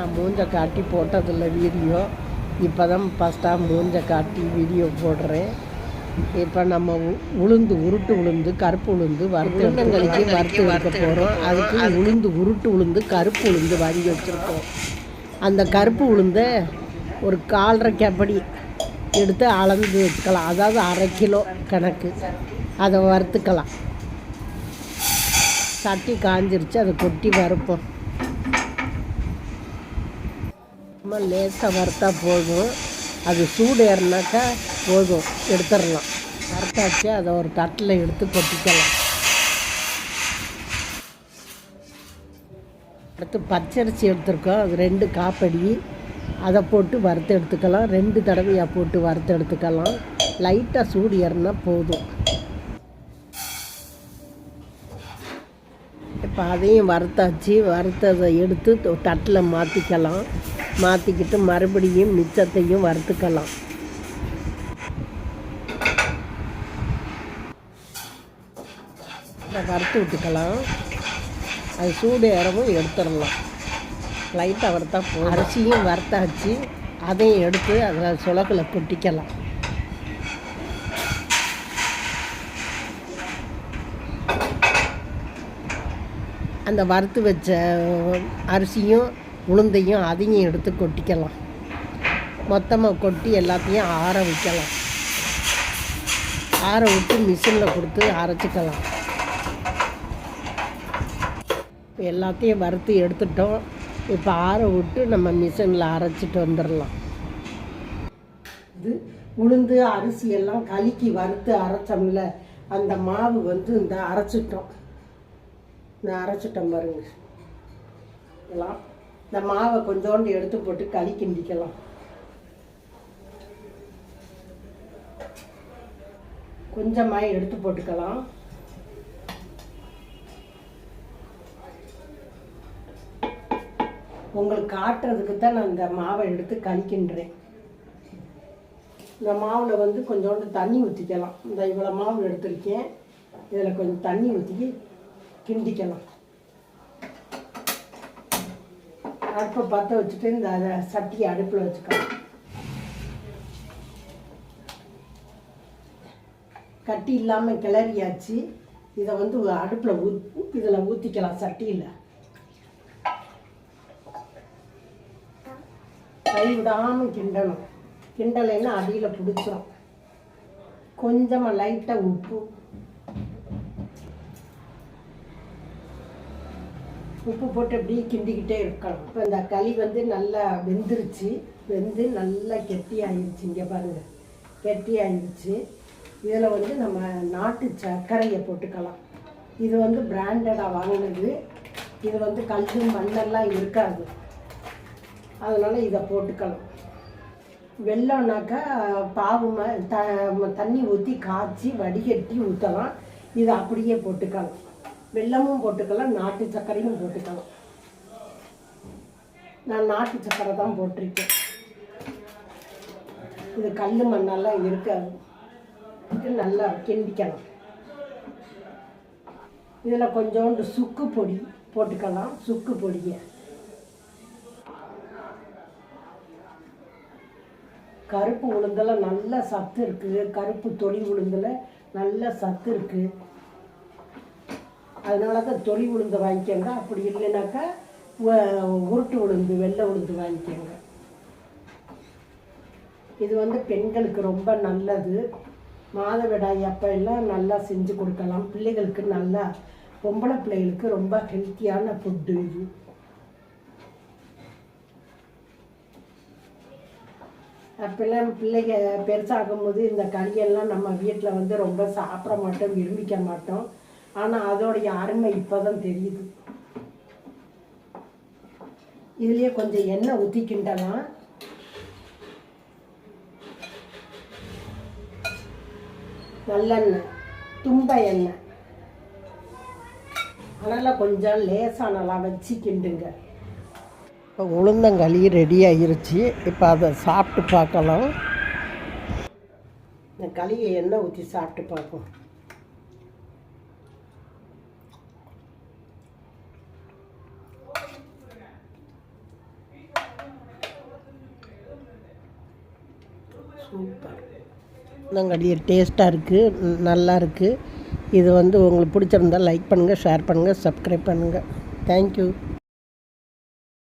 நான் மூஞ்ச காட்டி போட்டதில்லை வீடியோ. இப்போ தான் ஃபஸ்ட்டாக மூஞ்ச காட்டி வீடியோ போடுறேன். இப்போ நம்ம உ- உளுந்து உருட்டு உளுந்து கருப்பு உளுந்து வறுத்து உளுந்தங்களுக்கு வறுத்து எடுக்க போகிறோம் அதுக்கு உளுந்து உருட்டு உளுந்து கருப்பு உளுந்து வாங்கி வச்சுருக்கோம். அந்த கருப்பு உளுந்தை ஒரு கால்ரை கேப்படி எடுத்து அளந்து வச்சுக்கலாம் அதாவது அரை கிலோ கணக்கு. அதை வறுத்துக்கலாம். சட்டி காஞ்சிருச்சு அதை கொட்டி வறுப்போம். சும்மா லேசாக வறுத்தா போதும். அது சூடு ஏறினாக்கா போதும். எடுத்துடலாம். வறுத்தாச்சு அதை ஒரு தட்டில் எடுத்து கொட்டிக்கலாம். அடுத்து பச்சரிசி எடுத்திருக்கோம். அது ரெண்டு காப்படி. அதை போட்டு வறுத்து எடுத்துக்கலாம். ரெண்டு தடவையாக போட்டு வறுத்து எடுத்துக்கலாம். லைட்டாக சூடு ஏறினா போதும். இப்போ அதையும் வறுத்தாச்சு. வறுத்ததை எடுத்து தட்டில் மாற்றிக்கலாம் மாற்றிக்கிட்டு மறுபடியும் மிச்சத்தையும் வறுத்துக்கலாம். இதை வறுத்து விட்டுக்கலாம். அது சூடு ஏறவும் எடுத்துடலாம். லைட்டாக வறுத்தா போதும். அரிசியும் வறுத்தாச்சு. அதையும் எடுத்து அதில் சுளக்கில் கொட்டிக்கலாம் அந்த வறுத்து வச்ச அரிசியும் உளுந்தையும் அதையும் எடுத்து கொட்டிக்கலாம். மொத்தமாக கொட்டி எல்லாத்தையும் ஆற வைக்கலாம். ஆற விட்டு மிஷினில் கொடுத்து அரைச்சிக்கலாம். இப்போ எல்லாத்தையும் வறுத்து எடுத்துட்டோம். இப்போ ஆற விட்டு நம்ம மிஷினில் அரைச்சிட்டு வந்துடலாம். இது உளுந்து அரிசி எல்லாம் கலக்கி வறுத்து அரைச்சோம்ல அந்த மாவு வந்து இந்த அரைச்சிட்டோம். இந்த அரைச்சிட்டேன் பாருங்க. எல்லாம். இந்த மாவை கொஞ்சோண்டு எடுத்து போட்டு களி கிண்டிக்கலாம். கொஞ்சமாக எடுத்து போட்டுக்கலாம். உங்களுக்கு காட்டுறதுக்கு தான் நான் இந்த மாவை எடுத்து கழிக்கின்றேன். இந்த மாவில் வந்து கொஞ்சோண்டு தண்ணி ஊற்றிக்கலாம் இந்த இவ்வளோ மாவு எடுத்திருக்கேன். இதில் கொஞ்சம் தண்ணி ஊற்றி கிண்டிக்கலாம் அடுப்பை பற்ற வச்சுட்டு இந்த அதை சட்டியை அடுப்பில் வச்சுக்கலாம் கட்டி இல்லாமல் கிளறியாச்சு. இதை வந்து அடுப்பில் ஊ இதில் ஊற்றிக்கலாம் சட்டியில். கை விடாமல் கிண்டணும். கிண்டலைன்னா அடியில் பிடிச்சோம் கொஞ்சமாக லைட்டாக உப்பு உப்பு போட்டு அப்படியே கிண்டிக்கிட்டே இருக்கலாம் இப்போ இந்த களி வந்து நல்லா வெந்துருச்சு. வெந்து நல்லா கெட்டியாயிருச்சு. இங்கே பாருங்கள் கெட்டியாயிருச்சு. இதில் வந்து நம்ம நாட்டு சர்க்கரையை போட்டுக்கலாம். இது வந்து பிராண்டடாக வாங்கினது. இது வந்து கல் மண்ணெல்லாம் இருக்காது. அதனால் இதை போட்டுக்கலாம். வெள்ளம்னாக்கா பாவு த தண்ணி ஊற்றி காய்ச்சி வடிகட்டி ஊற்றலாம் இதை அப்படியே போட்டுக்கலாம். வெல்லமும் போட்டுக்கலாம் நாட்டு சர்க்கரையும் போட்டுக்கலாம் நான் நாட்டு சர்க்கரை தான் போட்டிருக்கேன். இது கல் மண்ணெல்லாம் இருக்காது இது நல்லா கிண்டிக்கலாம் இதில் கொஞ்சோண்டு சுக்கு பொடி போட்டுக்கலாம் சுக்கு பொடியை. கருப்பு உளுந்தில் நல்ல சத்து இருக்குது கருப்பு தொழில் உளுந்தில் நல்ல சத்து இருக்குது அதனால தான் தொளி உளுந்து வாங்கிக்கோங்க. அப்படி இல்லைனாக்கா உருட்டு உளுந்து வெள்ளை உளுந்து வாங்கிக்கோங்க. இது வந்து பெண்களுக்கு ரொம்ப நல்லது. மாதவிடாய் அப்போ எல்லாம் நல்லா செஞ்சு கொடுக்கலாம். பிள்ளைகளுக்கு நல்லா பொம்பளை பிள்ளைகளுக்கு ரொம்ப ஹெல்த்தியான ஃபுட்டு இது. அப்பெல்லாம் பிள்ளைங்க பெருசாகும் போது இந்த களியெல்லாம் நம்ம வீட்டில் வந்து ரொம்ப சாப்பிட மாட்டோம் விரும்பிக்க மாட்டோம். ஆனால் அதோடைய அருமை இப்போ தான் தெரியுது. இதுலேயே கொஞ்சம் எண்ணெய் ஊற்றி கிண்டலாம் நல்லெண்ணெய் தும்ப எண்ணெய். அதனால் கொஞ்சம் லேசானலாம் வச்சு கிண்டுங்க இப்போ உளுந்தங்களி ரெடி ஆயிருச்சு. இப்போ அதை சாப்பிட்டு பார்க்கலாம். இந்த களியை எண்ணெய் ஊற்றி சாப்பிட்டு பார்ப்போம். சூப்பர். நாங்கள் டேஸ்ட்டாக இருக்குது நல்லா இருக்குது இது வந்து உங்களுக்கு பிடிச்சிருந்தா லைக் பண்ணுங்கள் ஷேர் பண்ணுங்கள் சப்ஸ்கிரைப் பண்ணுங்கள் தேங்க்யூ